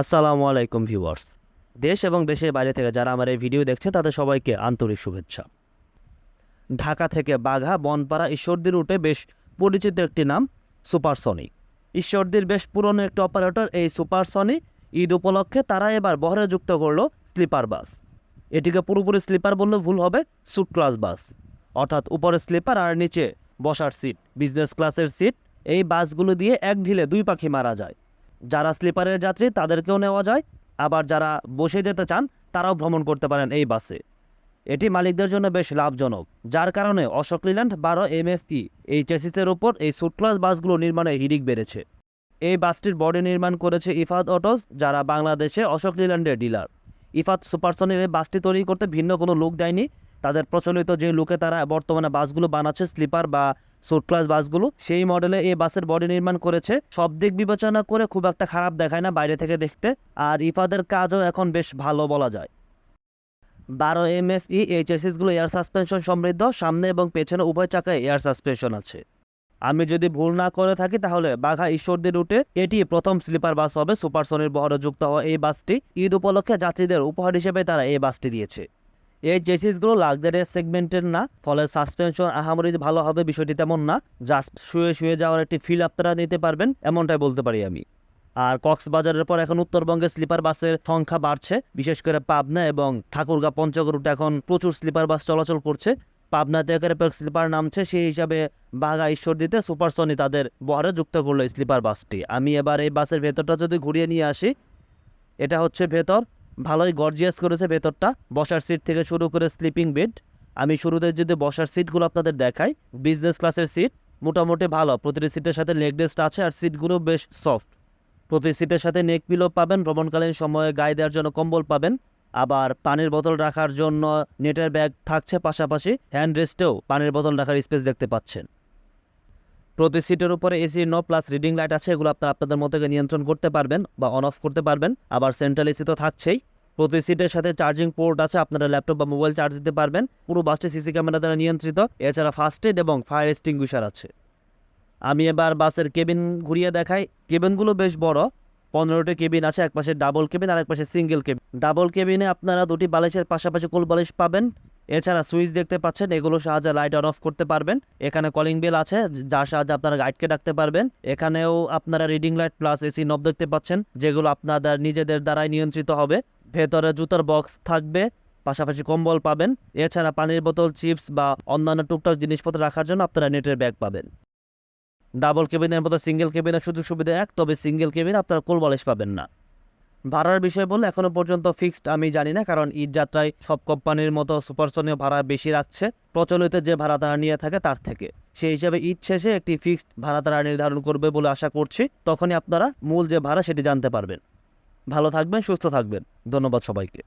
আসসালামু আলাইকুম ভিউয়ার্স। দেশ এবং দেশের বাইরে থেকে যারা আমার এই ভিডিও দেখছে, তাদের সবাইকে আন্তরিক শুভেচ্ছা। ঢাকা থেকে বাঘা, বনপাড়া, ঈশ্বরদী রুটে বেশ পরিচিত একটি নাম সুপারসনিক ঈশ্বরদীর বেশ পুরনো একটি অপারেটর, এই সুপারসনিক ঈদ উপলক্ষে তারা এবার বহরে যুক্ত করল স্লিপার বাস। এটিকে পুরোপুরি স্লিপার বললে ভুল হবে সুট ক্লাস বাস। অর্থাৎ উপরে স্লিপার আর নিচে বসার সিট, বিজনেস ক্লাসের সিট। এই বাসগুলো দিয়ে এক ঢিলে দুই পাখি মারা যায়। যারা স্লিপারের যাত্রী, তাদেরকেও নেওয়া যায়। আবার যারা বসে যেতে চান, তারাও ভ্রমণ করতে পারেন এই বাসে। এটি মালিকদের জন্য বেশ লাভজনক। যার কারণে অশোক লিল্যান্ড বারো এমএফই এই চেসিসের ওপর এই সুট ক্লাস বাসগুলো নির্মাণে হিড়িক বেড়েছে। এই বাসটির বডি নির্মাণ করেছে ইফাত অটোস, যারা বাংলাদেশে অশোক লিল্যান্ডের ডিলার। ইফাত সুপারসনের এই বাসটি তৈরি করতে ভিন্ন কোনো লুক দেয়নি। তাদের প্রচলিত যে লুকে তারা বর্তমানে বাসগুলো বানাচ্ছে, স্লিপার বা সুট ক্লাস বাসগুলো সেই মডেলে এই বাসের বডি নির্মাণ করেছে। সব দিক বিবেচনা করে খুব একটা খারাপ দেখায় না বাইরে থেকে দেখতে। আর ইফাদের কাজও এখন বেশ ভালো বলা যায়। বারো এম এফ ই এই চেসিসগুলো এয়ার সাসপেনশন সমৃদ্ধ, সামনে এবং পেছনে উভয় চাকায় এয়ার সাসপেনশন আছে। আমি যদি ভুল না করে থাকি তাহলে বাঘা ঈশ্বরদী রুটে এটি প্রথম স্লিপার বাস হবে। সুপারসনির বহরে যুক্ত হওয়া এই বাসটি ঈদ উপলক্ষে যাত্রীদের উপহার হিসেবে তারা এই বাসটি দিয়েছে। এই চেসিসগুলো লাক্সারিয়াস সেগমেন্টের না, ফলে সাসপেনশন আহামরি ভালো হবে বিষয়টি তেমন না জাস্ট শুয়ে শুয়ে যাওয়ার একটি ফিল আপনারা নিতে পারবেন, এমনটাই বলতে পারি আমি। আর কক্সবাজারের পর এখন উত্তরবঙ্গে স্লিপার বাসের সংখ্যা বাড়ছে, বিশেষ করে পাবনা এবং ঠাকুরগা পঞ্চগড় রুটে এখন প্রচুর স্লিপার বাস চলাচল করছে। পাবনাতে একের পর স্লিপার নামছে, সেই হিসাবে বাঘা ঈশ্বরদীতে সুপারসনি তাদের বহরে যুক্ত করল স্লিপার বাসটি আমি এবার এই বাসের ভেতরটা যদি ঘুরিয়ে নিয়ে আসি, এটা হচ্ছে ভেতর। ভালোই গর্জিয়াস করেছে ভেতরটা। বসার সিট থেকে শুরু করে স্লিপিং বেড আমি শুরুতে যদি বসার সিটগুলো আপনাদের দেখাই বিজনেস ক্লাসের সিট মোটামুটি ভালো। প্রতিটি সিটের সাথে লেগ রেস্ট আছে আর সিটগুলো বেশ সফট প্রতি সিটের সাথে নেক পিলো পাবেন, ভ্রমণকালীন সময়ে গায়ে দেওয়ার জন্য কম্বল পাবেন। আবার পানির বোতল রাখার জন্য নেটের ব্যাগ থাকছে পাশাপাশি। হ্যান্ড রেস্টেও পানির বোতল রাখার স্পেস দেখতে পাচ্ছেন। প্রতি সিটের উপরে AC no plus reading light আছে, এগুলো আপনারা আপনাদের মতো নিয়ন্ত্রণ করতে পারবেন বা অন অফ করতে পারবেন। আবার সেন্ট্রাল এসি তো থাকছেই। প্রতি সিটের সাথে চার্জিং পোর্ট আছে, আপনারা ল্যাপটপ বা মোবাইল চার্জ দিতে পারবেন। পুরো বাসটি সিসি ক্যামেরা দ্বারা নিয়ন্ত্রিত। এছাড়া ফার্স্ট এড এবং ফায়ার এক্সটিংগুইশার আছে। আমি এবার বাসের কেবিন ঘুরিয়ে দেখাই। কেবিনগুলো বেশ বড়। পনেরোটি কেবিন আছে, এক পাশে ডাবল কেবিন আর এক পাশে সিঙ্গেল কেবিন ডাবল কেবিনে আপনারা দুটি বালিশের পাশাপাশি কোল বালিশ পাবেন। এছাড়া সুইচ দেখতে পাচ্ছেন, এগুলো সাহায্যে লাইট অন অফ করতে পারবেন। এখানে কলিং বেল আছে, যার সাহায্যে আপনারা গাইডকে ডাকতে পারবেন। এখানেও আপনারা রিডিং লাইট প্লাস এসি নব দেখতে পাচ্ছেন, যেগুলো আপনাদের নিজেদের দ্বারাই নিয়ন্ত্রিত হবে। ভেতরে জুতার বক্স থাকবে, পাশাপাশি কম্বল পাবেন। এছাড়া পানির বোতল চিপস বা অন্যান্য টুকটাক জিনিসপত্র রাখার জন্য আপনারা নেটের ব্যাগ পাবেন। ডাবল কেবিনের মতো সিঙ্গেল কেবিনের সুযোগ সুবিধা এক, তবে সিঙ্গেল কেবিন আপনারা কোল বালিশ পাবেন না। ভাড়ার বিষয় বললে এখনও পর্যন্ত ফিক্সড আমি জানি না, কারণ ঈদ যাত্রায় সব কোম্পানির মতো সুপারসনীয় ভাড়া বেশি রাখছে। প্রচলিত যে ভাড়া তারা নিয়ে থাকে, তার থেকে। সেই হিসাবে ঈদ শেষে একটি ফিক্সড ভাড়া তারা নির্ধারণ করবে বলে আশা করছি। তখনই আপনারা মূল যে ভাড়া সেটি জানতে পারবেন। ভালো থাকবেন, সুস্থ থাকবেন। ধন্যবাদ সবাইকে।